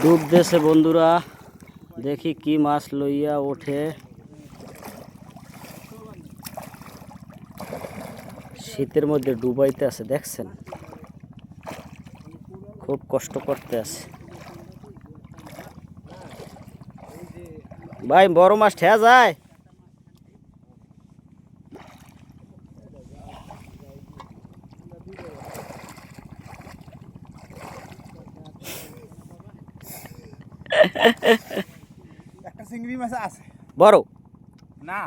ডুবতেছে বন্ধুরা। দেখি কি মাছ লইয়া ওঠে। শীতের মধ্যে ডুবাইতে আছে, দেখছেন? খুব কষ্ট করতে আছে। ভাই, বড় মাছ ঠেয়া যায়? একটা চিংড়ি মাছ আছে। বড়? না।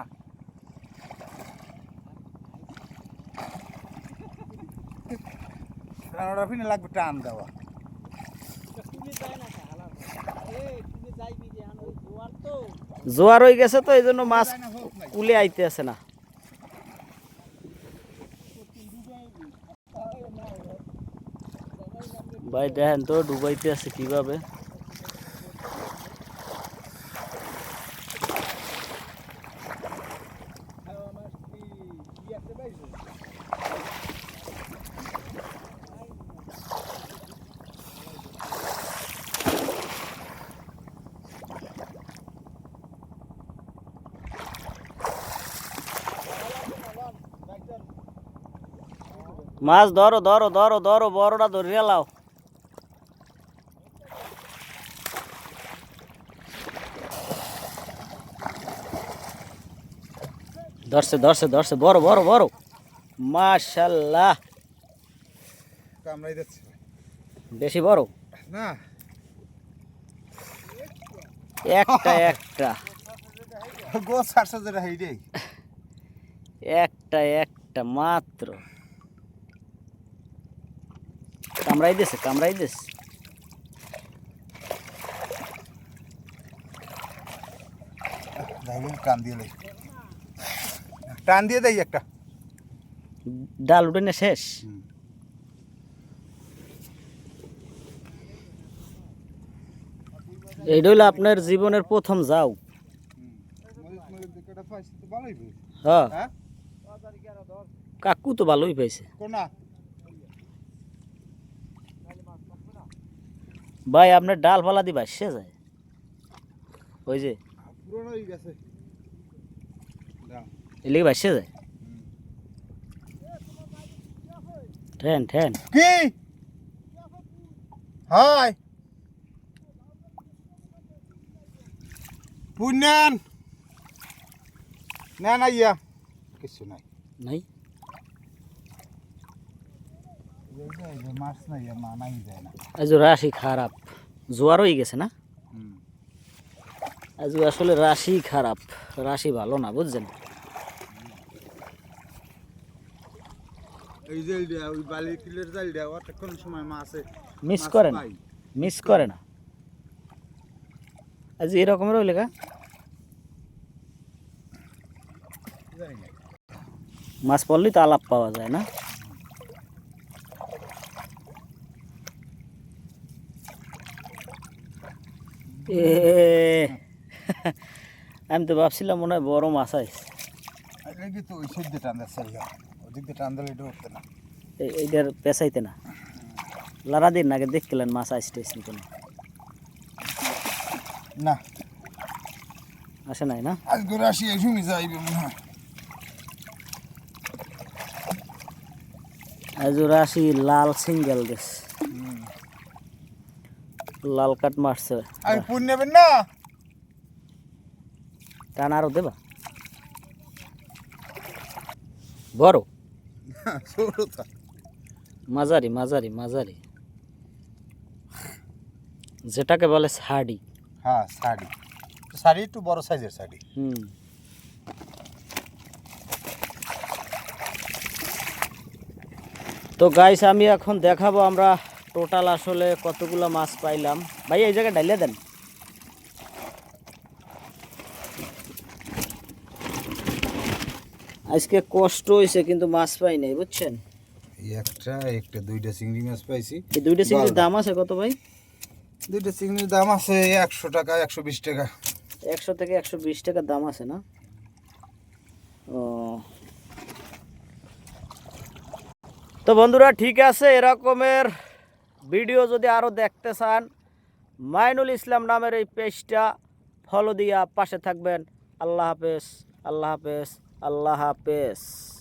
লাগবে টান দেওয়া। জোয়ার হয়ে গেছে তো এই জন্য মাছ কুলে আইতে আছে না। ভাই দেখেন তো ডুবাইতে আছে কীভাবে। মাছ ধরো ধরো ধরো ধরো বড়টা ধরিয়া লাও ধরছে ধরছে ধরছে বড় বড় বড়। মাশাল্লাহ। কামড়াই দিচ্ছে। বেশি বড়? না। একটা একটা। গোছ সাতশো যেটা হেইডে একটা একটা মাত্র। কামড়াই দিছে কামড়াই দিছে। টান দিয়ে টান দিয়ে দেই একটা। ডাল উঠে না শেষ। এইটা হইল আপনার জীবনের প্রথম যাও। হ্যাঁ। হ্যাঁ? কাকু তো ভালোই পাইছে। ভাই আপনার ডাল ফালা দি বাসছে যায় ওই যে। পুরনো হয়ে গেছে। দাও। এলিগে বাসছে যায় ঠেন ঠেন কি হাই পুণ্যান না না ইয়া কিছু নাই নাই এই যে মাছ নাই ইয়া মা নাই যায় না আজ রাশি খারাপ জোয়ার হয়ে গেছে না হুম। আজ আসলে রাশি খারাপ রাশি ভালো না বুঝছেন এই জাল দেয়া ওই বালি কিলের জাল দেয়া কোন সময় মাছে মিস করে না? মিস করে না? আজ এরকমের হইলে কা? মাছ পড়লেই তো আলাপ পাওয়া যায় না? এ আমি তো ভাবছিলাম মনে হয় বড় মাছ এই তো ওই সাইড দিয়ে টান দিচ্ছে ওদিক দিয়ে টান দিলে এটা উঠতে না। এইটার পেঁচাইতে না। লারা দিন আগে দেখছিলেন মাছ আসতে আসছেন কোনো না। আসে নাই না? আজ আসি যাইবে মনে হয়। আজ রাশি লাল সিঙ্গেল গেছে লাল কাট মারছে। আমি পুন নেবেন না? টান আরও দেবা। বড়। মাঝারি মাঝারি মাঝারি। যেটাকে বলে শাড়ি। হ্যাঁ শাড়ি। শাড়ি একটু বড় সাইজের শাড়ি। হুম। তো গাইস আমি এখন দেখাবো আমরা টোটাল আসলে কতগুলো মাছ পাইলাম। ভাই এই জায়গায় ডাইলে দেন। আজকে কষ্ট হয়েছে কিন্তু মাছ পাই নাই বুঝছেন? এই একটা একটা দুইটা চিংড়ি মাছ পাইছি। এই দুইটা চিংড়ির দাম আছে কত ভাই? দুইটা চিংড়ির দাম আছে একশো টাকা একশো বিশ টাকা। একশো থেকে একশো বিশ টাকার দাম আছে না? ও। তো বন্ধুরা ঠিক আছে এরকমের ভিডিও যদি আরও দেখতে চান মাইনুল ইসলাম নামের এই পেজটা ফলো দিয়া পাশে থাকবেন। আল্লাহ হাফেজ আল্লাহ হাফেজ। আল্লাহ হাফেজ।